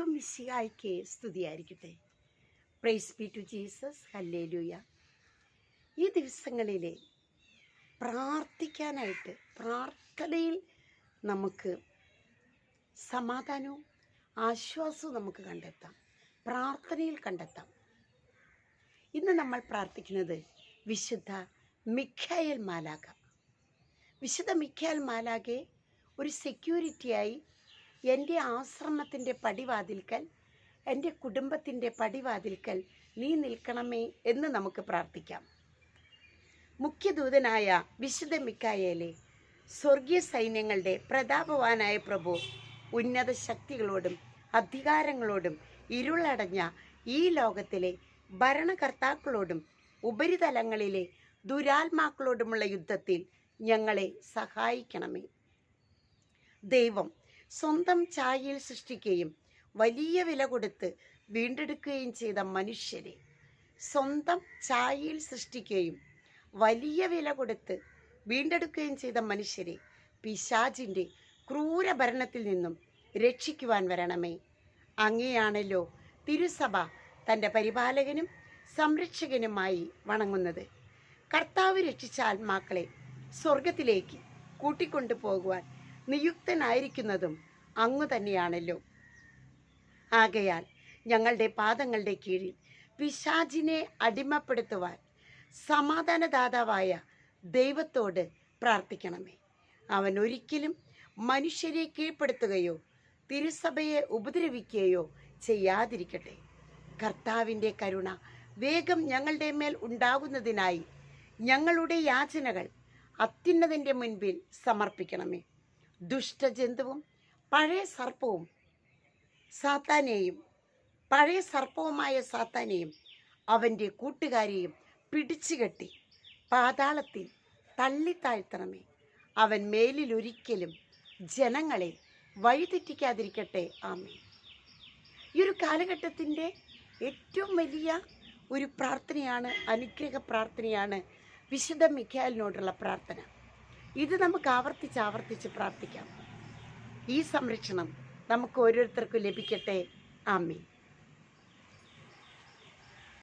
ഈശോ മിസ്സിയായിക്ക് സ്തുതിയായിരിക്കട്ടെ. Praise be to Jesus hallelujah ഈ ദിവസങ്ങളിൽ പ്രാർത്ഥിക്കാനായിട്ട് പ്രാർത്ഥനയിൽ നമുക്ക് സമാധാനവും ആശ്വാസവും നമുക്ക് കണ്ടെത്താം. പ്രാർത്ഥനയിൽ കണ്ടെത്താം. ഇന്ന് നമ്മൾ പ്രാർത്ഥിക്കുന്നത് വിശുദ്ധ മിഖായൽ മാലാക വിശുദ്ധ മിഖായൽ മാലാകെ ഒരു സെക്യൂരിറ്റിയായി എന്റെ ആശ്രമത്തിന്റെ പടിവാതിൽക്കൽ എന്റെ കുടുംബത്തിന്റെ പടിവാതിൽക്കൽ നീ നിൽക്കണമേ എന്ന് നമുക്ക് പ്രാർത്ഥിക്കാം. മുഖ്യദൂതനായ വിശുദ്ധ മിക്കായേലെ സ്വർഗീയ സൈന്യങ്ങളുടെ പ്രതാപവാനായ പ്രഭു ഉന്നത ശക്തികളോടും അധികാരങ്ങളോടും ഇരുളടഞ്ഞ ഈ ലോകത്തിലെ ഭരണകർത്താക്കളോടും ഉപരിതലങ്ങളിലെ ദുരാത്മാക്കളോടുമുള്ള യുദ്ധത്തിൽ ഞങ്ങളെ സഹായിക്കണമേ. ദൈവം സ്വന്തം ഛായയിൽ സൃഷ്ടിക്കുകയും വലിയ വില കൊടുത്ത് വീണ്ടെടുക്കുകയും ചെയ്ത മനുഷ്യരെ സ്വന്തം ഛായയിൽ സൃഷ്ടിക്കുകയും വലിയ വില കൊടുത്ത് വീണ്ടെടുക്കുകയും ചെയ്ത മനുഷ്യരെ പിശാജിന്റെ ക്രൂരഭരണത്തിൽ നിന്നും രക്ഷിക്കുവാൻ വരണമേ. അങ്ങനെയാണല്ലോ തിരുസഭ തന്റെ പരിപാലകനും സംരക്ഷകനുമായി വണങ്ങുന്നത്. കർത്താവ് രക്ഷിച്ച ആത്മാക്കളെ സ്വർഗത്തിലേക്ക് കൂട്ടിക്കൊണ്ടു പോകുവാൻ നിയുക്തനായിരിക്കുന്നതും അങ്ങു തന്നെയാണല്ലോ. ആകയാൽ ഞങ്ങളുടെ പാദങ്ങളുടെ കീഴിൽ പിശാചിനെ അടിമപ്പെടുത്തുവാൻ സമാധാനദാതാവായ ദൈവത്തോട് പ്രാർത്ഥിക്കണമേ. അവൻ ഒരിക്കലും മനുഷ്യരെ കീഴ്പ്പെടുത്തുകയോ തിരുസഭയെ ഉപദ്രവിക്കുകയോ ചെയ്യാതിരിക്കട്ടെ. കർത്താവിന്റെ കരുണ വേഗം ഞങ്ങളുടെ മേൽ ഉണ്ടാകുന്നതിനായി ഞങ്ങളുടെ യാചനകൾ അത്യുന്നതിന്റെ മുൻപിൽ സമർപ്പിക്കണമേ. ദുഷ്ടജന്തുവും പഴയ സർപ്പവും സാത്താനെയും പഴയ സർപ്പവുമായ സാത്താനെയും അവന്റെ കൂട്ടുകാരെയും പിടിച്ചുകെട്ടി പാതാളത്തിൽ തള്ളി തള്ളിത്താഴ്ത്തണമേ. അവൻ മേലിലൊരിക്കലും ജനങ്ങളെ വഴിതെറ്റിക്കാതിരിക്കട്ടെ. ആമേ ഈ ഒരു കാലഘട്ടത്തിന്റെ ഏറ്റവും വലിയ ഒരു പ്രാർത്ഥനയാണ് അനുഗ്രഹ പ്രാർത്ഥനയാണ് വിശുദ്ധ മിഖാലിനോടുള്ള പ്രാർത്ഥന. ഇത് നമുക്ക് ആവർത്തിച്ച് ആവർത്തിച്ച് പ്രാർത്ഥിക്കാം. ഈ സംരക്ഷണം നമുക്ക് ഓരോരുത്തർക്കും ലഭിക്കട്ടെ. ആമേ